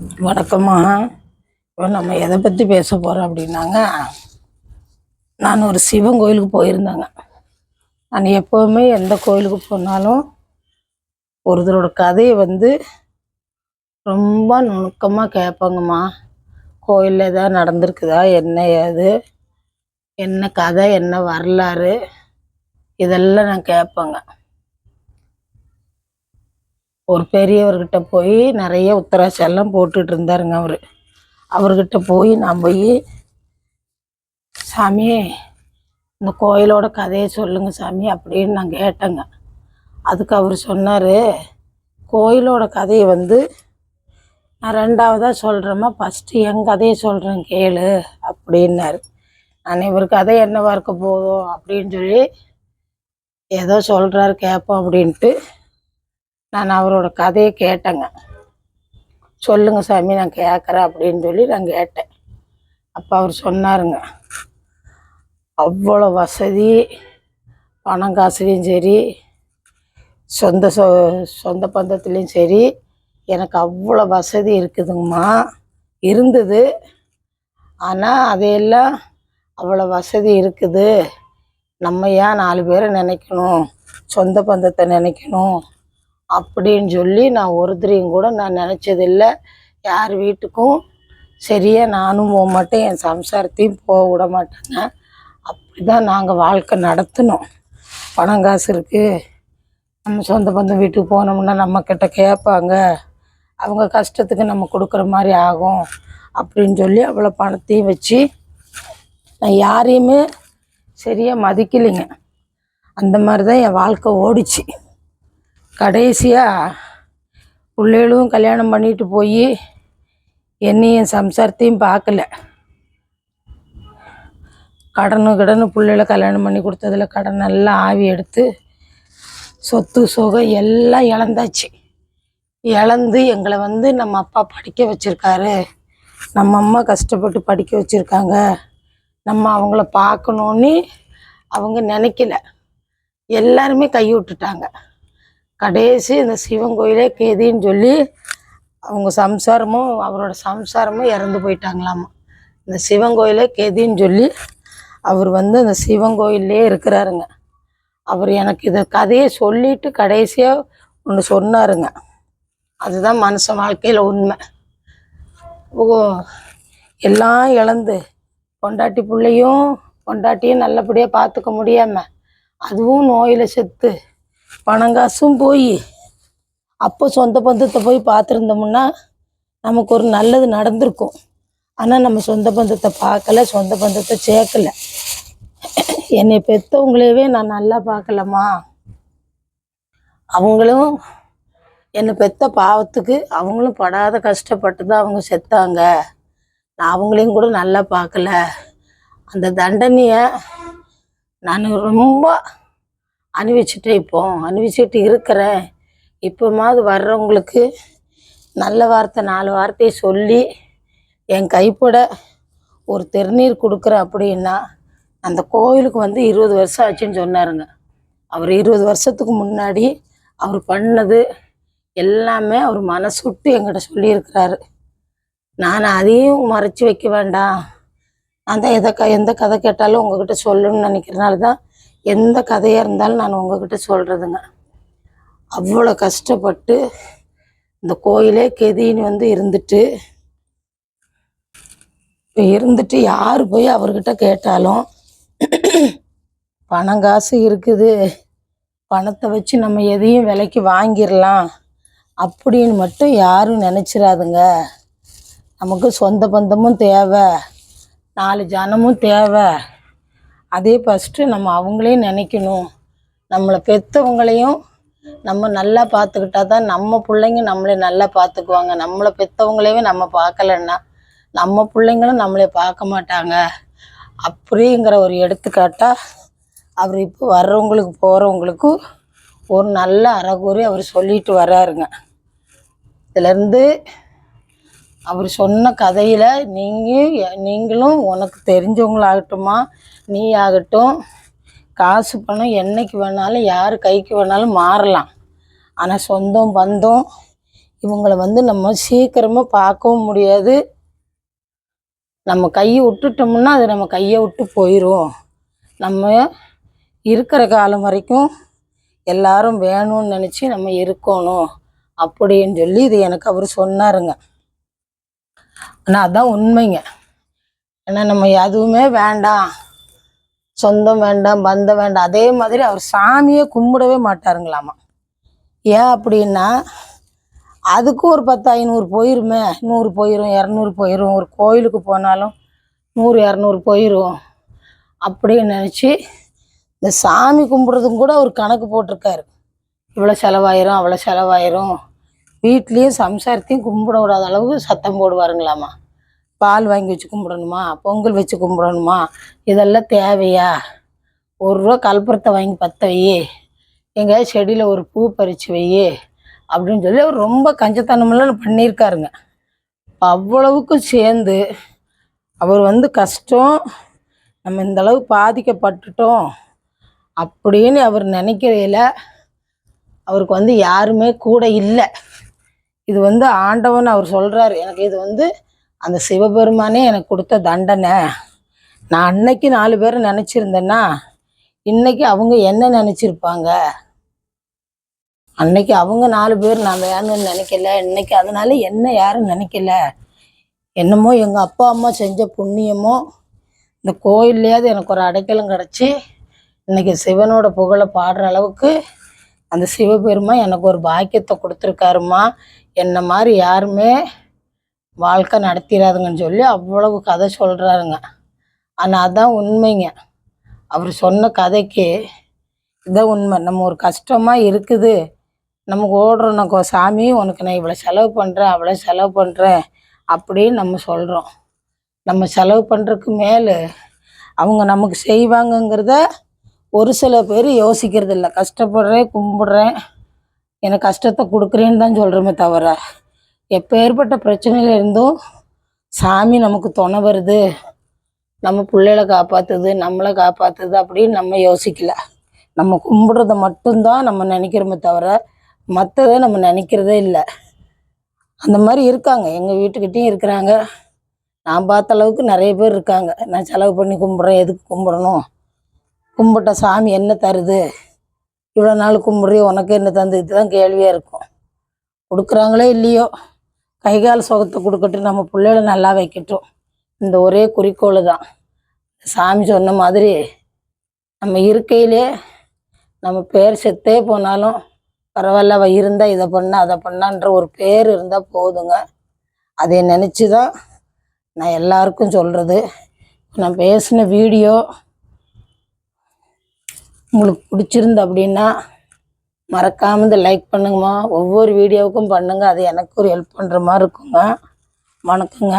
வணக்கம்மா. இப்போ நம்ம எதை பற்றி பேச போகிறோம் அப்படின்னாங்க நான் ஒரு சிவன் கோயிலுக்கு போயிருந்தேங்க. நான் எப்போவுமே எந்த கோயிலுக்கு போனாலும் ஒருத்தரோட கதையை வந்து ரொம்ப நுணுக்கமாக கேட்பாங்கம்மா. கோயிலில் ஏதாவது நடந்திருக்குதா என்ன ஏது என்ன கதை என்ன வரலாறு இதெல்லாம் நான் கேட்பேங்க. ஒரு பெரியவர்கிட்ட போய் நிறைய உத்தராட்செல்லாம் போட்டுட்டு இருந்தாருங்க அவர். அவர்கிட்ட போய் நான் போய் சாமி இந்த கோயிலோட கதையை சொல்லுங்கள் சாமி அப்படின்னு நான் கேட்டேங்க. அதுக்கு அவர் சொன்னார் கோயிலோட கதையை வந்து நான் ரெண்டாவதாக சொல்கிறேம்மா ஃபஸ்ட்டு என் கதையை சொல்கிறேன் கேளு அப்படின்னாரு. நான் இவர் கதை என்னவா இருக்க போதும் அப்படின்னு சொல்லி ஏதோ சொல்கிறாரு கேட்போம் அப்படின்ட்டு. நான் அவரோட கதையை கேட்டேங்க. சொல்லுங்க சாமி நான் கேட்குறேன் அப்படின்னு சொல்லி நான் கேட்டேன். அப்போ அவர் சொன்னாருங்க அவ்வளோ வசதி பணம் காசுலேயும் சரி சொந்த சொ சொந்த பந்தத்துலேயும் சரி எனக்கு அவ்வளோ வசதி இருக்குதுங்கம்மா. இருந்தது. ஆனால் அதையெல்லாம் அவ்வளோ வசதி இருக்குது. நம்ம ஏன் நாலு பேரை நினைக்கணும்? சொந்த பந்தத்தை நினைக்கணும்? அப்படின்னு சொல்லி நான் ஒருத்தரையும் கூட நான் நினச்சதில்லை. யார் வீட்டுக்கும் சரியா நானும் போக மாட்டேன் என் சம்சாரத்தையும் போக விட மாட்டேங்க. அப்படி தான் நாங்கள் வாழ்க்கை நடத்தினோம். பணம் காசு இருக்குது நம்ம சொந்த பந்தம் வீட்டுக்கு போனோம்னா நம்மக்கிட்ட கேட்பாங்க. அவங்க கஷ்டத்துக்கு நம்ம கொடுக்குற மாதிரி ஆகும் அப்படின்னு சொல்லி அவ்வளோ பணத்தையும் வச்சு நான் யாரையுமே சரியாக மதிக்கலைங்க. அந்த மாதிரி தான் என் வாழ்க்கை ஓடிச்சு. கடைசியாக பிள்ளைகளும் கல்யாணம் பண்ணிட்டு போய் என்னையும் சம்சாரத்தையும் பார்க்கல. கடனு கடனு பிள்ளைகளை கல்யாணம் பண்ணி கொடுத்ததுல கடன் எல்லாம் ஆவி எடுத்து சொத்து சுகம் எல்லாம் இழந்தாச்சு. இழந்து எங்களை வந்து நம்ம அப்பா படிக்க வச்சிருக்காரு. நம்ம அம்மா கஷ்டப்பட்டு படிக்க வச்சுருக்காங்க. நம்ம அவங்கள பார்க்கணுன்னு அவங்க நினைக்கல. எல்லாருமே கை விட்டுட்டாங்க கடைசி இந்த சிவன் கோயிலே கேதின்னு சொல்லி அவங்க சம்சாரமும் அவரோட சம்சாரமும் இறந்து போயிட்டாங்களாமா. இந்த சிவன் கோயிலே கேதின்னு சொல்லி அவர் வந்து அந்த சிவன் கோயிலே இருக்கிறாருங்க. அவர் எனக்கு இதை கதையை சொல்லிட்டு கடைசியாக ஒன்று சொன்னாருங்க. அதுதான் மனுஷன் வாழ்க்கையில் உண்மை. ஓ எல்லாம் இழந்து பொண்டாட்டி பிள்ளையும் பொண்டாட்டியும் நல்லபடியாக பார்த்துக்க முடியாமல் அதுவும் நோயில் செத்து பணம் காசும் போய் அப்போ சொந்த பந்தத்தை போய் பார்த்துருந்தோம்னா நமக்கு ஒரு நல்லது நடந்திருக்கும். ஆனால் நம்ம சொந்த பந்தத்தை பார்க்கல சொந்த பந்தத்தை சேர்க்கல. என்னை பெற்றவங்களையவே நான் நல்லா பார்க்கலம்மா. அவங்களும் என்னை பெத்த பாவத்துக்கு அவங்களும் படாத கஷ்டப்பட்டு தான் அவங்க செத்தாங்க. நான் அவங்களையும் கூட நல்லா பார்க்கல. அந்த தண்டனையை நான் ரொம்ப அனுபவிச்சுட்டு இப்போ அனுபவிச்சுட்டு இருக்கிறேன் இப்போமாவது வர்றவங்களுக்கு நல்ல வார்த்தை நாலு வார்த்தையை சொல்லி என் கைப்பட ஒரு திருநீர் கொடுக்குறேன் அப்படின்னா அந்த கோயிலுக்கு வந்து இருபது வருஷம் ஆச்சுன்னு சொன்னாருங்க. அவர் இருபது வருஷத்துக்கு முன்னாடி அவர் பண்ணது எல்லாமே அவர் மனசுட்டு என்கிட்ட சொல்லியிருக்கிறாரு. நான் அதையும் மறைச்சி வைக்க வேண்டாம். நான் தான் எதை க எந்த கதை கேட்டாலும் உங்ககிட்ட சொல்லணும்னு நினைக்கிறனால தான் எந்த கதையாக இருந்தாலும் நான் உங்ககிட்ட சொல்கிறதுங்க அவ்வளோ கஷ்டப்பட்டு இந்த கோயிலே கெதின்னு வந்து இருந்துட்டு இப்போ இருந்துட்டு யார் போய் அவர்கிட்ட கேட்டாலும் பணம் காசு இருக்குது. பணத்தை வச்சு நம்ம எதையும் விலைக்கு வாங்கிடலாம். அப்படின்னு மட்டும் யாரும் நினச்சிடாதுங்க. நமக்கு சொந்த பந்தமும் தேவை. நாலு ஜனமும் தேவை. அதே ஃபஸ்ட்டு நம்ம அவங்களையும் நினைக்கணும். நம்மளை பெற்றவங்களையும் நம்ம நல்லா பார்த்துக்கிட்டா தான் நம்ம பிள்ளைங்க நம்மளை நல்லா பார்த்துக்குவாங்க. நம்மளை பெற்றவங்களையே நம்ம பார்க்கலன்னா நம்ம பிள்ளைங்களும் நம்மளை பார்க்க மாட்டாங்க. அப்படிங்கிற ஒரு எடுத்துக்காட்டாக அவர் இப்போ வர்றவங்களுக்கு போகிறவங்களுக்கும் ஒரு நல்ல அறகுறி அவர் சொல்லிட்டு வர்றாருங்க இதுலேருந்து அவர் சொன்ன கதையில் நீங்கள் நீங்களும் உனக்கு தெரிஞ்சவங்களாகட்டுமா? நீ ஆகட்டும் காசு பணம் என்னைக்கு வேணாலும் யார் கைக்கு வேணாலும் மாறலாம். ஆனால் சொந்தம் பந்தம் இவங்கள வந்து நம்ம சீக்கிரமாக பார்க்கவும் முடியாது. நம்ம கையை விட்டுட்டோம்னா அது நம்ம கையை விட்டு போயிடும் நம்ம இருக்கிற காலம் வரைக்கும் எல்லாரும் வேணும்னு நினச்சி நம்ம இருக்கணும். அப்படின்னு சொல்லி இது எனக்கு அவர் சொன்னாருங்க. ஆனால் அதுதான் உண்மைங்க. ஏன்னா நம்ம எதுவுமே வேண்டாம். சொந்தம் வேண்டாம் பந்தம் வேண்டாம். அதே மாதிரி அவர் சாமியை கும்பிடவே மாட்டாருங்களாமா. ஏன் அப்படின்னா அதுக்கும் ஒரு பத்து ஐநூறு போயிருமே. நூறு போயிடும் இரநூறு போயிடும் ஒரு கோயிலுக்கு போனாலும் நூறு இரநூறு போயிடும் அப்படின்னு நினச்சி இந்த சாமி கும்பிட்றதும் கூட அவர் கணக்கு போட்டிருக்காரு. இவ்வளோ செலவாயிரும் அவ்வளோ செலவாயிரும். வீட்லேயும் சம்சாரத்தையும் கும்பிட விடாத அளவுக்கு சத்தம் போடுவாருங்களாமா. பால் வாங்கி வச்சு கும்பிடணுமா? பொங்கல் வச்சு கும்பிடணுமா? இதெல்லாம் தேவையா? ஒரு ரூபா கல்புரத்தை வாங்கி பற்ற வை. எங்கேயாவது செடியில் ஒரு பூ பறித்து வை அப்படின்னு சொல்லி அவர் ரொம்ப கஞ்சத்தனமெல்லாம் பண்ணியிருக்காருங்க. அவ்வளவுக்கு சேர்ந்து அவர் வந்து கஷ்டம் நம்ம இந்தளவு பாதிக்கப்பட்டுட்டோம் அப்படின்னு அவர் நினைக்கிறையில அவருக்கு வந்து யாருமே கூட இல்லை. இது வந்து ஆண்டவன் அவர் சொல்கிறாரு எனக்கு இது வந்து அந்த சிவபெருமானே எனக்கு கொடுத்த தண்டனை. நான் அன்னைக்கு நாலு பேர் நினச்சிருந்தேன்னா இன்னைக்கு அவங்க என்ன நினச்சிருப்பாங்க? அன்னைக்கு அவங்க நாலு பேர் நான் வேணும்னு நினைக்கல. இன்னைக்கு அதனால என்ன யாரும் நினைக்கல. என்னமோ எங்கள் அப்பா அம்மா செஞ்ச புண்ணியமோ இந்த கோயில்லையாவது எனக்கு ஒரு அடைக்கலம் கிடச்சி இன்னைக்கு சிவனோட புகழை பாடுற அளவுக்கு அந்த சிவபெருமா எனக்கு ஒரு பாக்கியத்தை கொடுத்துருக்காருமா என்ன மாதிரி யாருமே வாழ்க்கை நடத்திடாதுங்கன்னு சொல்லி அவ்வளவு கதை சொல்கிறாருங்க ஆனால் அதான் உண்மைங்க. அவர் சொன்ன கதைக்கு இதான் உண்மை. நம்ம ஒரு கஷ்டமாக இருக்குது. நமக்கு ஓடுறோம் சாமி உனக்கு நான் இவ்வளோ செலவு பண்ணுறேன் அவ்வளோ செலவு பண்ணுறேன் அப்படின்னு நம்ம சொல்கிறோம் நம்ம செலவு பண்ணுறதுக்கு மேலே அவங்க நமக்கு செய்வாங்கங்கிறத ஒரு சில பேர் யோசிக்கிறது இல்லை கஷ்டப்படுறேன் கும்பிட்றேன் எனக்கு கஷ்டத்தை கொடுக்குறேன்னு தான் சொல்கிறோமே தவிர எப்போ ஏற்பட்ட பிரச்சனையில இருந்தும் சாமி நமக்கு துணை வருது. நம்ம பிள்ளைகளை காப்பாற்றுது நம்மளை காப்பாற்றுது அப்படின்னு நம்ம யோசிக்கல. நம்ம கும்பிட்றத மட்டும்தான் நம்ம நினைக்கிறோமே தவிர மற்றதை நம்ம நினைக்கிறதே இல்லை. அந்த மாதிரி இருக்காங்க. எங்கள் வீட்டுக்கிட்டேயும் இருக்கிறாங்க. நான் பார்த்த அளவுக்கு நிறைய பேர் இருக்காங்க. நான் செலவு பண்ணி கும்பிட்றேன். எதுக்கு கும்பிடணும்? கும்பிட்ட சாமி என்ன தருது? இவ்வளோ நாள் கும்பிட்றியோ? உனக்கு என்ன தந்து இதுதான் கேள்வியாக இருக்கும். கொடுக்குறாங்களோ இல்லையோ? கை கால் சுகத்தை கொடுக்கட்டும் நம்ம பிள்ளைகளை நல்லா வைக்கட்டும். இந்த ஒரே குறிக்கோள் தான். சாமி சொன்ன மாதிரி நம்ம இருக்கையிலே நம்ம பேர் செத்தே போனாலும் பரவாயில்ல அவள் இருந்தால் இதை பண்ணா அதை பண்ணான்ற ஒரு பேர் இருந்தால் போதுங்க. அதை நினச்சி தான் நான் எல்லாருக்கும் சொல்கிறது நான் பேசின வீடியோ உங்களுக்கு பிடிச்சிருந்து அப்படின்னா மறக்காமல் இந்த லைக் பண்ணுங்கம்மா. ஒவ்வொரு வீடியோவுக்கும் பண்ணுங்க. அது எனக்கு ஒரு ஹெல்ப் பண்ணுற மாதிரி இருக்குங்க. வணக்கங்க.